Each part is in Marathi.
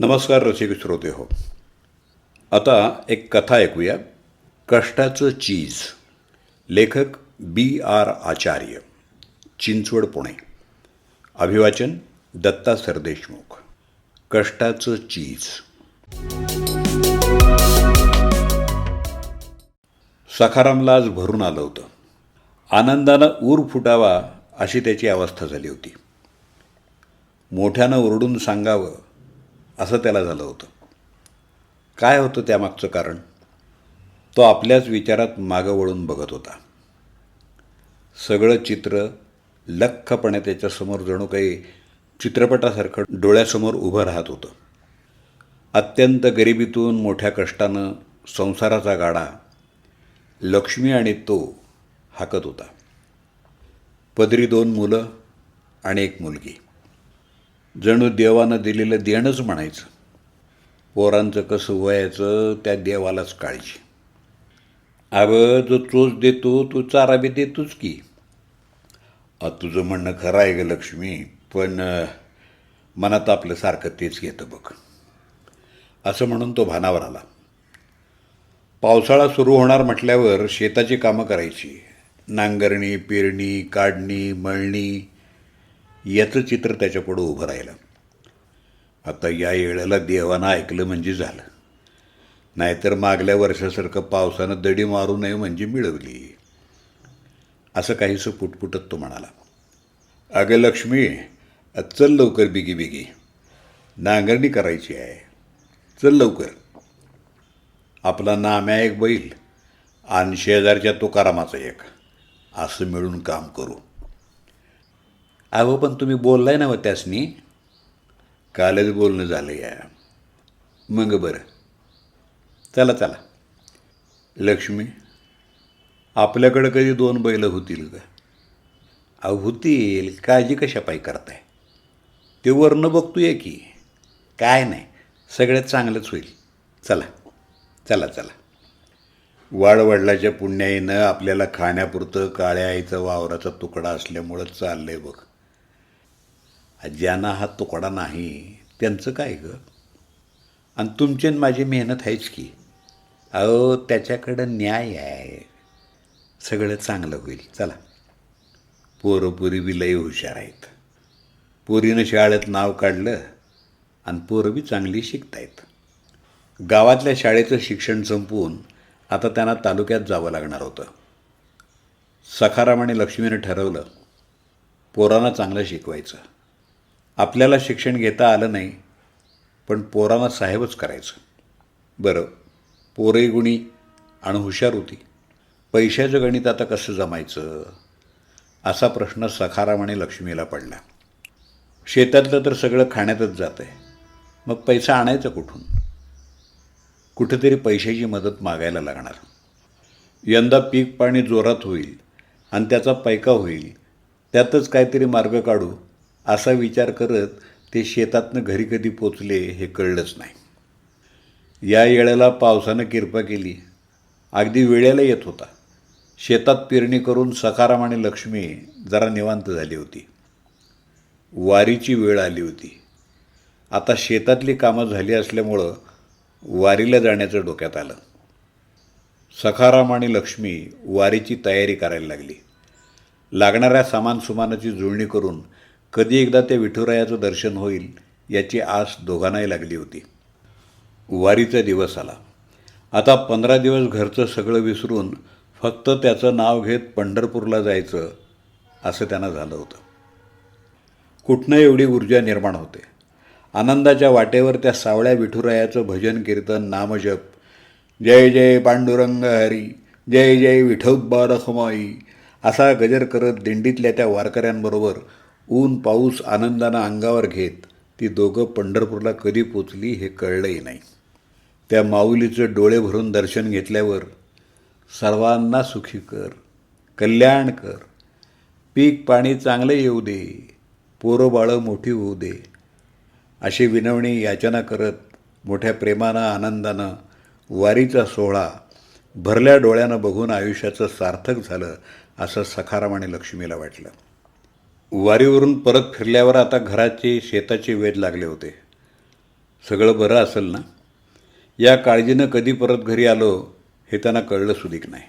नमस्कार रसिक श्रोते हो. आता एक कथा ऐकूया. कष्टाचं चीज. लेखक बी आर आचार्य. चिंचवड पुणे. अभिवाचन दत्ता सरदेशमुख. कष्टाचं चीज. सखारामला आज भरून आलं होतं. आनंदानं ऊर फुटावा अशी त्याची अवस्था झाली होती. मोठ्यानं ओरडून सांगावं असं त्याला झालं होतं. काय होतं त्यामागचं कारण? तो आपल्याच विचारात मागं वळून बघत होता. सगळं चित्र लख्खपणे त्याच्यासमोर जणू काही चित्रपटासारखं डोळ्यासमोर उभं राहत होतं. अत्यंत गरिबीतून मोठ्या कष्टानं संसाराचा गाडा लक्ष्मी आणि तो हाकत होता. पदरी दोन मुलं आणि एक मुलगी. जणू देवानं दिलेलं देणंच म्हणायचं. पोरांचं कसं व्हायचं त्या देवालाच काळजी. अगं जो चोच देतो तू चारा बी देतोच की. तुझं म्हणणं खरं आहे ग लक्ष्मी पण मनात आपलं सारखं तेच घेतं बघ. असं म्हणून तो भानावर आला. पावसाळा सुरू होणार म्हटल्यावर शेताची कामं करायची. नांगरणी पेरणी काढणी मळणी याचं चित्र त्याच्यापुढं उभं राहिलं. आता या येळेला देवानं ऐकलं म्हणजे झालं. नाहीतर मागल्या वर्षासारखं पावसानं दडी मारू नये म्हणजे मिळवली. असं काहीसं पुटपुटत तो म्हणाला. अगं लक्ष्मी चल लवकर बिगी बिगी नांगरणी करायची आहे. चल लवकर. आपला नाम्या एक बैल. आणि शेजारच्या तुकारामाचा एक. असं मिळून काम करू. अहो पण तुम्ही बोललाय ना व त्यासनी. कालच बोलणं झालं या. मग बरं. चला चला. लक्ष्मी आपल्याकडं कधी दोन बैल होतील का अहो होतील. काळजी कशापायी करताय? ते वरनं बघतोय की. काय नाही. सगळ्यात चांगलंच होईल. चला चला चला. वाडवडलाच्या पुण्याईनं आपल्याला खाण्यापुरतं काळ्या आईचा वावराचा तुकडा असल्यामुळं चाललंय बघ. ज्यांना हा तुकडा नाही त्यांचं काय गं? आणि तुमची आणि माझी मेहनत आहेच की. अहो त्याच्याकडं न्याय आहे. सगळं चांगलं होईल. चला. पोरं पोरी बी लई हुशार आहेत. पोरीनं शाळेत नाव काढलं आणि पोरं बी चांगली शिकतायत. गावातल्या शाळेचं शिक्षण संपवून आता त्यांना तालुक्यात जावं लागणार होतं. सखाराम आणि लक्ष्मीनं ठरवलं पोरांना चांगलं शिकवायचं. आपल्याला शिक्षण घेता आलं नाही पण पोरांना साहेबच करायचं. बरं पोरे गुणी आणि हुशार होती. पैशाचं गणित आता कसं जमायचं? असा प्रश्न सखाराम आणि लक्ष्मीला पडला. शेतातलं तर सगळं खाण्यातच जातं आहे मग पैसा आणायचा कुठून? कुठेतरी पैशाची मदत मागायला लागणार. यंदा पीक पाणी जोरात होईल आणि त्याचा पैका होईल. त्यातच काहीतरी मार्ग काढू. असा विचार करत ते शेतातनं घरी कधी पोचले हे कळलंच नाही. या येळेला पावसानं किरपा केली. अगदी वेळेला येत होता. शेतात पेरणी करून सखाराम आणि लक्ष्मी जरा निवांत झाली होती. वारीची वेळ आली होती. आता शेतातली कामं झाली असल्यामुळं वारीला जाण्याचं डोक्यात आलं. सखाराम आणि लक्ष्मी वारीची तयारी करायला लागली. लागणाऱ्या सामानसुमानाची जुळणी करून कधी एकदा त्या विठुरायाचं दर्शन होईल याची आस दोघांनाही लागली होती. वारीचा दिवस आला. आता पंधरा दिवस घरचं सगळं विसरून फक्त त्याचं नाव घेत पंढरपूरला जायचं असं त्यांना झालं होतं. कुठनं एवढी ऊर्जा निर्माण होते? आनंदाच्या वाटेवर त्या सावळ्या विठुरायाचं भजन कीर्तन नामजप जय जय पांडुरंग हरी जय जय विठोबा रखमाई असा गजर करत दिंडीतल्या त्या वारकऱ्यांबरोबर ऊन पाऊस आनंदानं अंगावर घेत ती दोघं पंढरपूरला कधी पोचली हे कळलंही नाही. त्या माऊलीचं डोळे भरून दर्शन घेतल्यावर सर्वांना सुखी कर कल्याण कर. पीक पाणी चांगलं येऊ दे पोरं बाळं मोठी होऊ दे. अशी विनवणी याचना करत मोठ्या प्रेमानं आनंदानं वारीचा सोहळा भरल्या डोळ्यानं बघून आयुष्याचं सार्थक झालं असं सखाराम आणि लक्ष्मीला वाटलं. वारीवरून परत फिरल्यावर आता घराचे शेताचे वेध लागले होते. सगळं बरं असेल ना? या काळजीनं कधी परत घरी आलो हे त्यांना कळलं सुदीक नाही.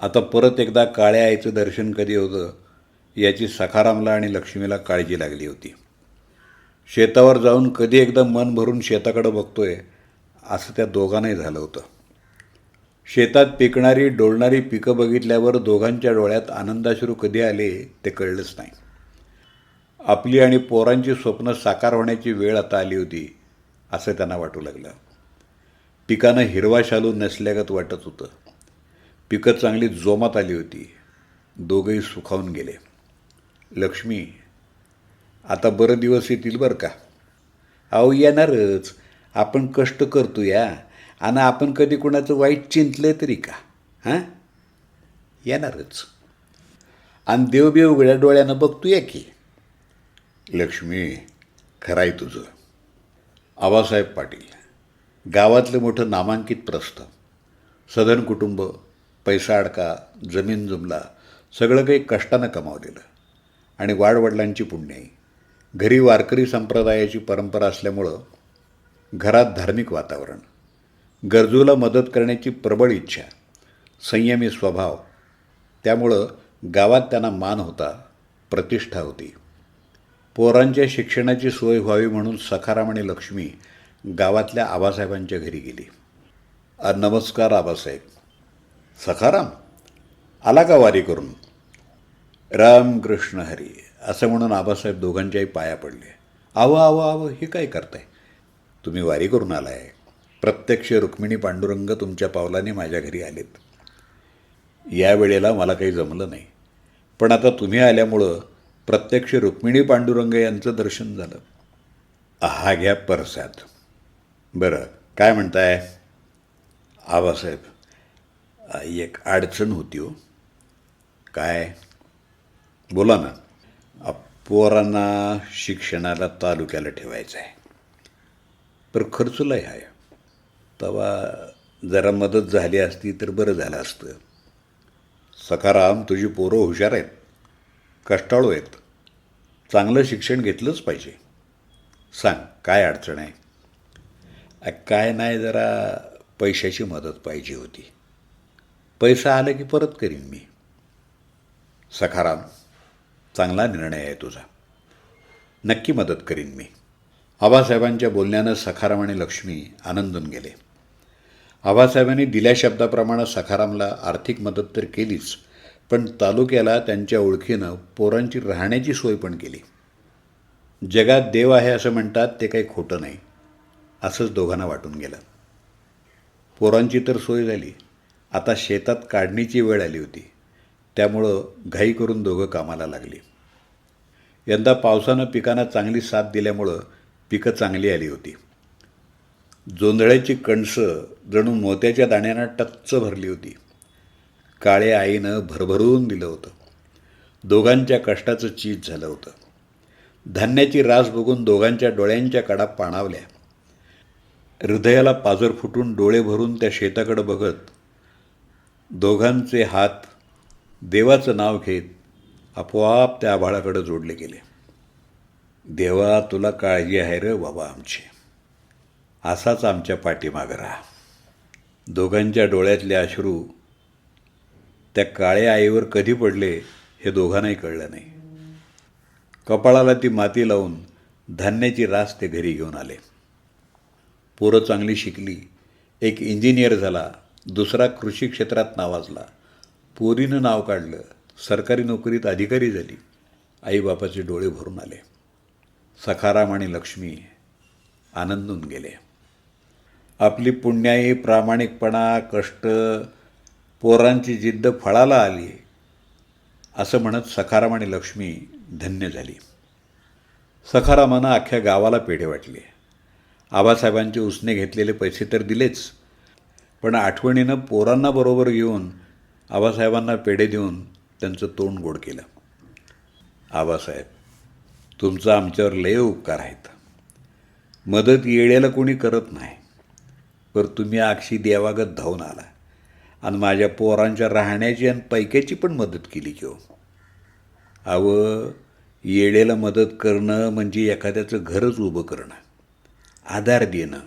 आता परत एकदा काळ्या आईचं दर्शन कधी होतं याची सखारामला आणि लक्ष्मीला काळजी लागली होती. शेतावर जाऊन कधी एकदा मन भरून शेताकडं बघतोय असं त्या दोघांनाही झालं होतं. शेतात पिकणारी डोलणारी पिकं बघितल्यावर दोघांच्या डोळ्यात आनंदाश्रू कधी आले ते कळलंच नाही. आपली आणि पोरांची स्वप्न साकार होण्याची वेळ आता आली होती असं त्यांना वाटू लागलं. पिकानं हिरवा शालू नसल्यागत वाटत होतं. पिकं चांगली जोमात आली होती. दोघंही सुखावून गेले. लक्ष्मी आता बरं दिवस येतील बरं का? अहो येणारच. आपण कष्ट करतो या आणि आपण कधी कोणाचं वाईट चिंतलं तरी का? हां? येणारच. आणि देवबेव उघड्या डोळ्यानं बघतोय की. लक्ष्मी खरं आहे तुझं. आबासाहेब पाटील गावातलं मोठं नामांकित प्रस्थ. सदन कुटुंब पैसा अडका जमीन जुमला सगळं काही कष्टानं कमावलेलं. आणि वाडवडिलांची पुण्याई घरी वारकरी संप्रदायाची परंपरा असल्यामुळं घरात धार्मिक वातावरण. गरजूला मदत करण्याची प्रबळ इच्छा संयमी स्वभाव त्यामुळं गावात त्यांना मान होता प्रतिष्ठा होती. पोरांच्या शिक्षणाची सोय व्हावी म्हणून सखाराम आणि लक्ष्मी गावातल्या आबासाहेबांच्या घरी गेली. नमस्कार आबासाहेब. सखाराम आला का वारी करून? रामकृष्ण हरी असं म्हणून आबासाहेब दोघांच्याही पाया पडले. आव आव आवं हे काय करताय? तुम्ही वारी करून आलाय. प्रत्यक्ष रुक्मिणी पांडुरंग तुमच्या पावलाने माझ्या घरी आलेत. या वेळेला मला काही जमलं नाही. पण आता तुम्ही आल्यामुळं प्रत्यक्ष रुक्मिणी पांडुरंग यांचं दर्शन झालं. हा घ्या परसाद. बरं काय म्हणताय? आबासाहेब एक अडचण होती हो. काय? बोला ना. पोरांना शिक्षणाला तालुक्याला ठेवायचं आहे पर खर्च लय आहे. तेव्हा जरा मदत झाली असती तर बरं झालं असतं. सखाराम तुझी पोरं हुशार आहेत. कष्टाळू आहेत. चांगलं शिक्षण घेतलंच पाहिजे. सांग काय अडचण आहे? काय नाही जरा पैशाची मदत पाहिजे होती. पैसा आला की परत करीन मी. सखाराम चांगला निर्णय आहे तुझा. नक्की मदत करीन मी. आबासाहेबांच्या बोलण्यानं सखाराम आणि लक्ष्मी आनंदून गेले. आबासाहेबांनी दिल्या शब्दाप्रमाणे सखारामला आर्थिक मदत तर केलीच पण तालुक्याला त्यांच्या ओळखीनं पोरांची राहण्याची सोय पण केली. जगात देव आहे असं म्हणतात ते काही खोटं नाही असंच दोघांना वाटून गेलं. पोरांची तर सोय झाली. आता शेतात काढणीची वेळ आली होती. त्यामुळं घाई करून दोघं कामाला लागली. यंदा पावसानं पिकांना चांगली साथ दिल्यामुळं पिकं चांगली आली होती. जोंधळ्याची कणसं जणू मोत्याच्या दाण्यानं टच्च भरली होती. काळ्या आईनं भरभरून दिलं होतं. दोघांच्या कष्टाचं चीज झालं होतं. धान्याची रास बघून दोघांच्या डोळ्यांच्या कडा पाणावल्या. हृदयाला पाजर फुटून डोळे भरून त्या शेताकडं बघत दोघांचे हात देवाचं नाव घेत आपोआप त्या आभाळाकडं जोडले गेले. देवा तुला काळजी आहे रे बाबा आमची. असाच आमच्या पाठीमागं राहा. दोघांच्या डोळ्यातले अश्रू त्या काळ्या आईवर कधी पडले हे दोघांनाही कळलं नाही. कपाळाला ती माती लावून धान्याची रास ते घरी घेऊन आले. पोरं चांगली शिकली. एक इंजिनियर झाला. दुसरा कृषी क्षेत्रात नावाजला. पोरीनं नाव काढलं. सरकारी नोकरीत अधिकारी झाली. आईबापाचे डोळे भरून आले. सखाराम आणि लक्ष्मी आनंदून गेले. आपली पुण्याई प्रामाणिकपणा कष्ट पोरांची जिद्द फळाला आली. असं म्हणत सखाराम आणि लक्ष्मी धन्य झाली. सखारामानं अख्ख्या गावाला पेढे वाटले. आबासाहेबांचे उसने घेतलेले पैसे तर दिलेच पण आठवणीनं पोरांना बरोबर घेऊन आबासाहेबांना पेढे देऊन त्यांचं तोंड गोड केलं. आबासाहेब तुमचा आमच्यावर लय उपकार आहेत. मदत येळेला कोणी करत नाही. पर तुम्ही अक्षी देवागत धावून आला. आणि माझ्या पोरांच्या राहण्याची आणि पैक्याची पण मदत केली की हो. अवं येळेला मदत करणं म्हणजे एखाद्याचं घरच उभं करणं. आधार देणं.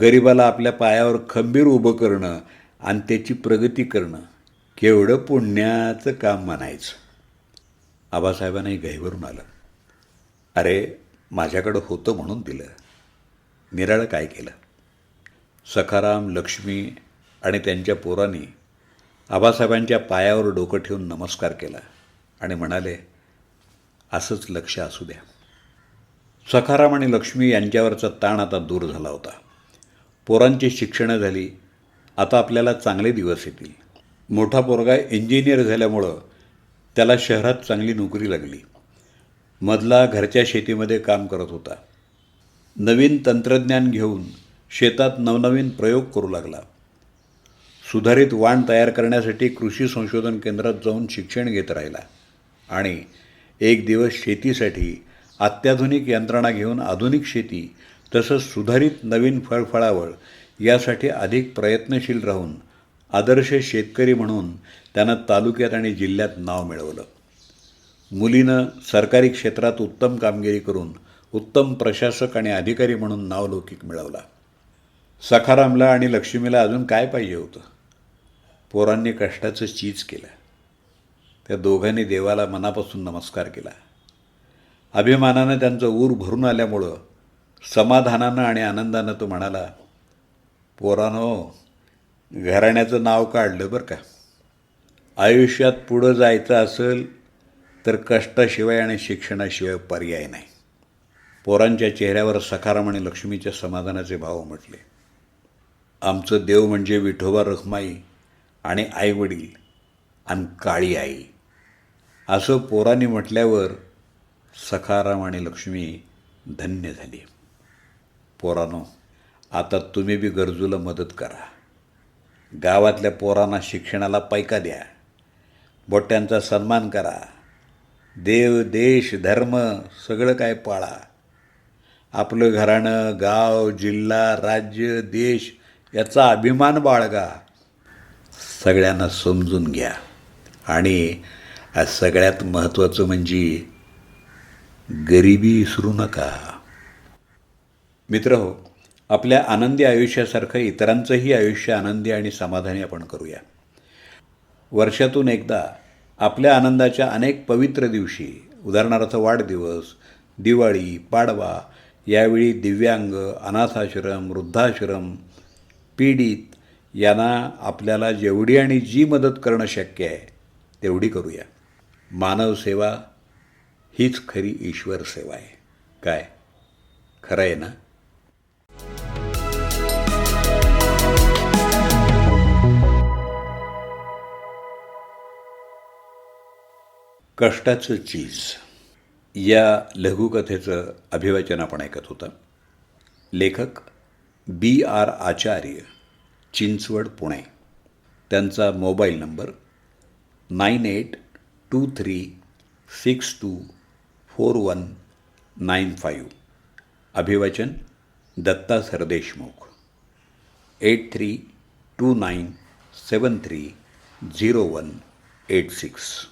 गरिबाला आपल्या पायावर खंबीर उभं करणं आणि त्याची प्रगती करणं. केवढं पुण्याचं काम म्हणायचं. आबासाहेबांनाही घाईवरून आलं. अरे माझ्याकडं होतं म्हणून दिलं. निराळं काय केलं? सखाराम लक्ष्मी आणि त्यांच्या पोरांनी आबासाहेबांच्या पायावर डोकं ठेवून नमस्कार केला आणि म्हणाले असंच लक्ष असू द्या. सखाराम आणि लक्ष्मी यांच्यावरचा ताण आता दूर झाला होता. पोरांची शिक्षणं झाली. आता आपल्याला चांगले दिवस येतील. मोठा पोरगा इंजिनियर झाल्यामुळं त्याला शहरात चांगली नोकरी लागली. मधला घरच्या शेतीमध्ये काम करत होता. नवीन तंत्रज्ञान घेऊन शेतात नवनवीन प्रयोग करू लागला. सुधारित वाण तयार करण्यासाठी कृषी संशोधन केंद्रात जाऊन शिक्षण घेत राहिला आणि एक दिवस शेतीसाठी अत्याधुनिक यंत्रणा घेऊन आधुनिक शेती तसंच सुधारित नवीन फळफळावळ यासाठी अधिक प्रयत्नशील राहून आदर्श शेतकरी म्हणून त्यानं तालुक्यात आणि जिल्ह्यात नाव मिळवलं. मुलीनं सरकारी क्षेत्रात उत्तम कामगिरी करून उत्तम प्रशासक आणि अधिकारी म्हणून नावलौकिक मिळवला. सखारामला आणि लक्ष्मीला अजून काय पाहिजे होतं? पोरांनी कष्टाचं चीज केलं. त्या दोघांनी देवाला मनापासून नमस्कार केला. अभिमानानं त्यांचं ऊर भरून आल्यामुळं समाधानानं आणि आनंदानं तो म्हणाला पोरानो घराण्याचं नाव काढलं बरं का. आयुष्यात पुढं जायचं असेल तर कष्टाशिवाय आणि शिक्षणाशिवाय पर्याय नाही. पोरांच्या चेहऱ्यावर सखाराम आणि लक्ष्मीच्या समाधानाचे भाव म्हटले आमचं देव म्हणजे विठोबा रखमाई आणि आईवडील आणि काळी आई. असं पोरांनी म्हटल्यावर सखाराम आणि लक्ष्मी धन्य झाली. पोरानो आता तुम्ही बी गरजूला मदत करा. गावातल्या पोरांना शिक्षणाला पैका द्या. बोट्यांचा सन्मान करा. देव देश धर्म सगळं काय पाळा. आपलं घराणं गाव जिल्हा राज्य देश याचा अभिमान बाळगा. सगळ्यांना समजून घ्या. आणि सगळ्यात महत्त्वाचं म्हणजे गरिबी विसरू नका. मित्र हो आपल्या आनंदी आयुष्यासारखं इतरांचंही आयुष्य आनंदी आणि समाधानी आपण करूया. वर्षातून एकदा आपल्या आनंदाच्या अनेक पवित्र दिवशी उदाहरणार्थ वाढदिवस दिवाळी पाडवा यावेळी दिव्यांग अनाथाश्रम वृद्धाश्रम पीडित यांना आपल्याला जेवढी आणि जी मदत करणं शक्य आहे तेवढी करूया. मानव सेवा हीच खरी ईश्वर सेवा आहे. काय? खरं आहे ना? कष्टाचं चीज. या लघुकथेचं अभिवाचन आपण ऐकत होता. लेखक बी आर आचार्य चिंचवड पुणे. त्यांचा mobile number nine eight two three six two four one nine five. अभिवाचन Datta Sardeshmukh. Eight three two nine seven three zero one eight six.